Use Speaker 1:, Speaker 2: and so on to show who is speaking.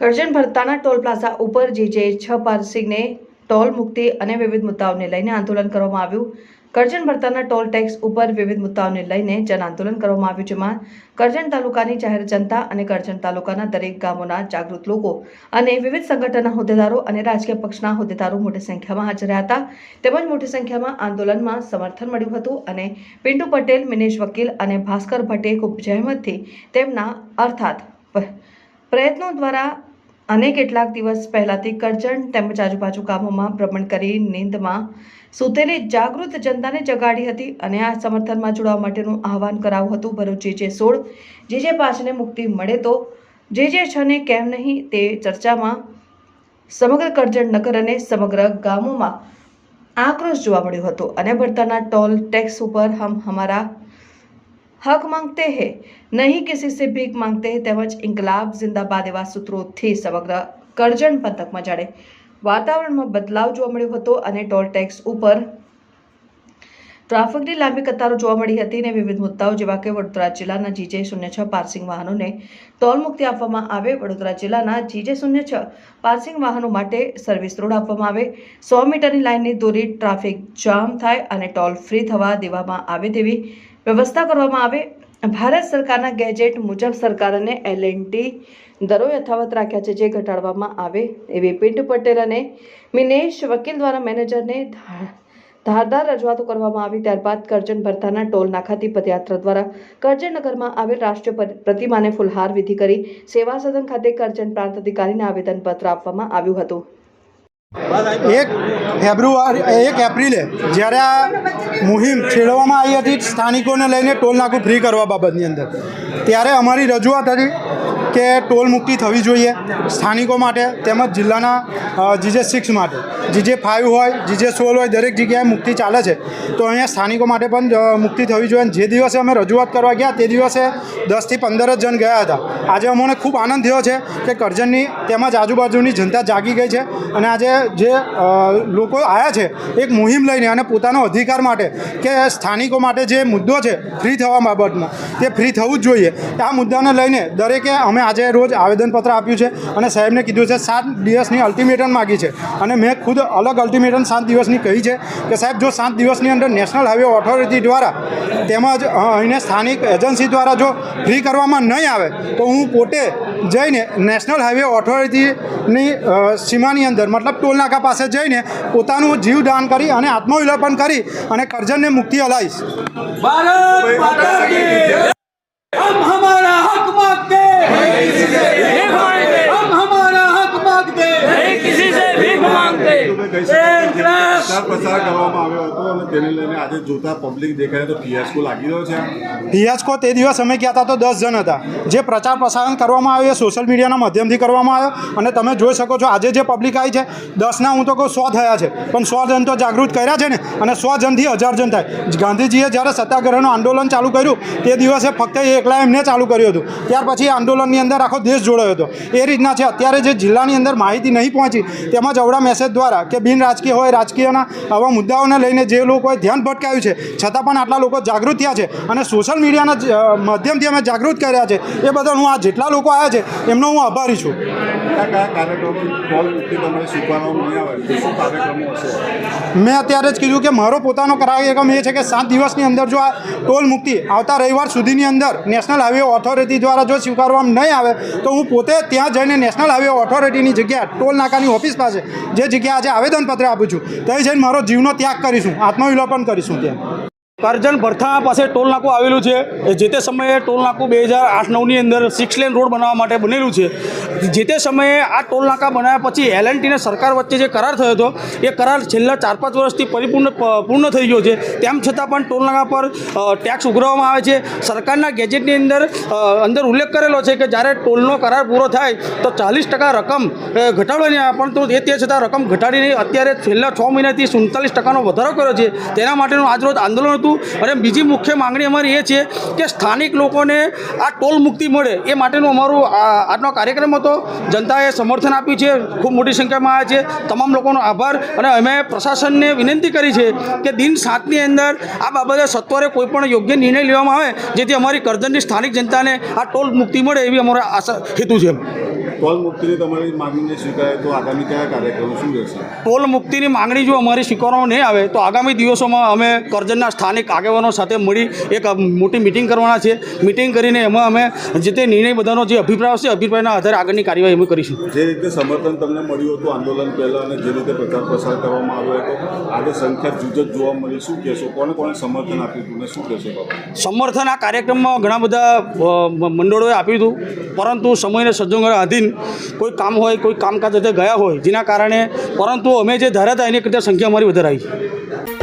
Speaker 1: કરજણ ભરતાના toll plaza ઉપર GJ છ પાર્સિંગને ટોલ મુક્તિ અને વિવિધ મુદ્દાઓને લઈને આંદોલન કરવામાં આવ્યું. કરજણ ભરતાના ટોલ ટેક્સ ઉપર વિવિધ મુદ્દાઓને લઈને જન આંદોલન કરવામાં આવ્યું, જેમાં કરજણ તાલુકાની જાહેર જનતા અને કરજણ તાલુકાના દરેક ગામોના જાગૃત લોકો અને વિવિધ સંગઠનના હોદ્દેદારો અને રાજકીય પક્ષના હોદ્દેદારો મોટી સંખ્યામાં હાજર રહ્યા હતા. તેમજ મોટી સંખ્યામાં આંદોલનમાં સમર્થન મળ્યું હતું અને પિન્ટુ પટેલ, મિનેશ વકીલ અને ભાસ્કર ભટ્ટે ખૂબ જહેમતથી તેમના અર્થાત પ્રયત્નો દ્વારા અને કેટલાક દિવસ પહેલાથી કરજણ તેમજ આજુબાજુ ગામોમાં ભ્રમણ કરી નીંદમાં સૂતેલી જાગૃત જનતાને જગાડી હતી અને આ સમર્થનમાં જોડાવા માટેનું આહવાન કરાવું હતું. ભરૂચ જે જે સોળ, જે જે પાંચને મુક્તિ મળે તો જે જે છને કેમ નહીં તે ચર્ચામાં સમગ્ર કરજણ નગર અને સમગ્ર ગામોમાં આક્રોશ જોવા મળ્યો હતો અને ભરતાના ટોલ ટેક્સ ઉપર હમ હમારા હક માંગતે હે નહીં કિસી સે ભીખ માંગતે હે તેમજ ઇન્કલાબ જિંદાબાદ એવા સૂત્રોથી સમગ્ર કરજણ પંથકમાં જાણે વાતાવરણમાં બદલાવ જોવા મળ્યો હતો અને ટોલ ટેક્સ ઉપર ટ્રાફિકની લાંબી કતારો જોવા મળી હતી અને વિવિધ મુદ્દાઓ જેવા કે વડોદરા જિલ્લાના જીજે શૂન્ય છ પાર્સિંગ વાહનોને ટોલ મુક્તિ આપવામાં આવે. વડોદરા જિલ્લાના જીજે શૂન્ય છ પાર્સિંગ વાહનો માટે સર્વિસ રોડ આપવામાં આવે. સો મીટરની લાઇનની દોરી ટ્રાફિક જામ થાય અને ટોલ ફ્રી થવા દેવામાં આવે તેવી વ્યવસ્થા કરવામાં આવે. ભારત સરકારના ગેજેટ મુજબ સરકારને એલએનટી દરો યથાવત રાખ્યા છે જે ઘટાડવામાં આવે. એવી પિન્ટુ પટેલ અને મિનેશ વકીલ દ્વારા મેનેજરને ધારદાર રજૂઆતો કરવામાં આવી ત્યારબાદ કરજણ ભરતાના ટોલ નાકાથી પદયાત્રા દ્વારા કરજણ નગરમાં આવેલ રાષ્ટ્રીય પર- પ્રતિમાને ફુલહાર વિધિ કરી સેવા સદન ખાતે કરજણ પ્રાંત અધિકારીને આવેદનપત્ર આપવામાં આવ્યું હતું.
Speaker 2: એક ફેબ્રુઆરી એક એપ્રિલે જ્યારે આ મુહિમ છેડવામાં આવી હતી, સ્થાનિકોને લઈને ટોલ નાકું ફ્રી કરવા બાબતની અંદર. ત્યારે અમારી રજૂઆત હતી કે ટોલ મુક્તિ થવી જોઈએ સ્થાનિકો માટે તેમજ જિલ્લાના જીજે સિક્સ માટે. જીજે ફાઇવ હોય, જીજે સોળ હોય, દરેક જગ્યાએ મુક્તિ ચાલે છે. તો અહીંયા સ્થાનિકો માટે પણ મુક્તિ થવી જોઈએ જે દિવસે અમે રજૂઆત કરવા ગયા તે દિવસે દસથી પંદર જ જણ ગયા હતા. આજે અમને ખૂબ આનંદ થયો છે કે કરજણની તેમજ આજુબાજુની જનતા જાગી ગઈ છે અને આજે જે લોકો આવ્યા છે એક મુહિમ લઈને અને પોતાનો અધિકાર માટે કે સ્થાનિકો માટે જે મુદ્દો છે ફ્રી થવા બાબતમાં તે ફ્રી થવું જ જોઈએ. આ મુદ્દાને લઈને દરેકે અમે આજે રોજ આવેદનપત્ર આપ્યું છે અને સાહેબને કીધું છે સાત દિવસની અલ્ટિમેટમ માગી છે. અને મેં ખુદ અલગ અલ્ટિમેટમ સાત દિવસની કહી છે કે સાહેબ જો સાત દિવસની અંદર નેશનલ હાઈવે ઓથોરિટી દ્વારા તેમજ અહીંને સ્થાનિક એજન્સી દ્વારા જો ફ્રી કરવામાં નહીં આવે તો હું પોતે જઈને નેશનલ હાઈવે ઓથોરિટીની સીમાની અંદર મતલબ ટોલનાકા પાસે જઈને પોતાનું જીવદાન કરી અને આત્મવિલોપન કરી અને કરજણને મુક્તિ અલાવીશ
Speaker 3: हम हमारा हक मांगते हैं हम हमारा हक मांगते
Speaker 4: नहीं किसी से भीख मांगते
Speaker 3: इनकलाब
Speaker 5: પ્રચાર તેને લઈને આજે જોતા પબ્લિક દેખાય તો ફિયાસ્કો લાગી રહ્યો છે.
Speaker 2: હિયાજકો તે દિવસ અમે ગયા હતા તો દસ જણ હતા. જે પ્રચાર પ્રસારણ કરવામાં આવ્યો એ સોશિયલ મીડિયાના માધ્યમથી કરવામાં આવ્યો. અને તમે જોઈ શકો છો આજે જે પબ્લિક આવી છે દસના હું તો કહું સો થયા છે. પણ સો જણ તો જાગૃત કર્યા છે ને? અને સો જણથી હજાર જણ થાય. ગાંધીજીએ જ્યારે સત્યાગ્રહનું આંદોલન ચાલુ કર્યું, તે દિવસે ફક્ત એ એકલા એમને ચાલુ કર્યું હતું. ત્યાર પછી આંદોલનની અંદર આખો દેશ જોડાયો હતો. એ રીતના છે, અત્યારે જે જિલ્લાની અંદર માહિતી નહીં પહોંચી, તેમાં અવડા મેસેજ દ્વારા કે બિન રાજકીય હોય, રાજકીયના આવા મુદ્દાઓને લઈને જે લોકોએ ધ્યાન ભટકાયું છે. છતાં પણ આટલા લોકો જાગૃત થયા છે અને સોશિયલ મીડિયાના માધ્યમથી અમે જાગૃત કર્યા છે. એ બદલ હું આ જેટલા લોકો આવ્યા છે એમનો હું આભારી છું. મેં અત્યારે જ કીધું કે મારો પોતાનો કાર્યક્રમ એ છે કે સાત દિવસની અંદર જો આ ટોલ મુક્તિ આવતા રવિવાર સુધીની અંદર નેશનલ હાઈવે ઓથોરિટી દ્વારા જો સ્વીકારવામાં નહીં આવે તો હું પોતે ત્યાં જઈને નેશનલ હાઈવે ઓથોરિટીની જગ્યા ટોલ નાકાની ઓફિસ પાસે જે જગ્યા આજે આવેદનપત્ર આપું છું ત્યાં જઈને મારો જીવનો ત્યાગ કરીશું. આત્મવિલોપન કરીશું ત્યાં
Speaker 6: કરજણ ભરથા પાસે ટોલ નાકું આવેલું છે. જે તે સમયે ટોલ નાકું બે હજાર આઠ નવની અંદર સિક્સ લેન રોડ બનાવવા માટે બનેલું છે. જે તે સમયે આ ટોલ નાકા બનાવ્યા પછી એલ અને સરકાર વચ્ચે જે કરાર થયો હતો, એ કરાર છેલ્લા ચાર પાંચ વર્ષથી પરિપૂર્ણ પૂર્ણ થઈ ગયો છે. તેમ છતાં પણ ટોલ નાકા પર ટેક્સ ઉઘરાવવામાં આવે છે. સરકારના ગેજેટની અંદર અંદર ઉલ્લેખ કરેલો છે કે જ્યારે ટોલનો કરાર પૂરો થાય, તો ચાલીસ ટકા રકમ ઘટાડવાની આવે. પણ તો એ તે છતાં રકમ ઘટાડીને અત્યારે છેલ્લા છ મહિનાથી સુડતાલીસ ટકાનો વધારો કર્યો છે. તેના માટેનું આજરોજ આંદોલન હતું. અને બીજી મુખ્ય માંગણી અમારી એ છે કે સ્થાનિક લોકોને આ ટોલ મુક્તિ મળે એ માટેનું અમારું આજનો કાર્યક્રમ હતો. જનતાએ સમર્થન આપ્યું છે, ખૂબ મોટી સંખ્યામાં આવ્યા છે. તમામ લોકોનો આભાર અને અમે પ્રશાસનને વિનંતી કરી છે કે દિન સાતની અંદર આ બાબતે સત્વરે કોઈપણ યોગ્ય નિર્ણય લેવામાં આવે, જેથી અમારી કરજણની સ્થાનિક જનતાને આ ટોલ મુક્તિ મળે એવી અમારો આશા હેતુ છે.
Speaker 5: ટોલ મુક્તિની તમારી માંગણીને સ્વીકારે તો આગામી કયા કાર્યક્રમ શું રહેશે?
Speaker 6: ટોલ મુક્તિની માંગણી જો અમારી સ્વીકારવામાં નહીં આવે તો આગામી દિવસોમાં અમે કરજણના સ્થાનિક આગેવાનો સાથે મળી એક મોટી મિટિંગ કરવાના છે મિટિંગ કરીને એમાં અમે જે તે નિર્ણય બધાનો જે અભિપ્રાય હશે અભિપ્રાયના આધારે આગળની કાર્યવાહી અમે કરીશું.
Speaker 5: જે રીતે સમર્થન તમને મળ્યું હતું આંદોલન પહેલાં અને જે રીતે પ્રચાર પ્રસાર કરવામાં આવ્યો હતો આજે સંખ્યા જુજત જોવા મળી. શું કહેશો? કોને કોને સમર્થન આપ્યું હતું ને શું કહેશો
Speaker 6: સમર્થન આ કાર્યક્રમમાં ઘણા બધા મંડળોએ આપ્યું હતું પરંતુ સમયને સંજોગોને આધીન કોઈ કામ હોય, કોઈ કામકાજ ગયા હોય, જેના કારણે, પરંતુ અમે જે ધાર્યા હતા, એની કરતાં સંખ્યા અમારી વધારાઈ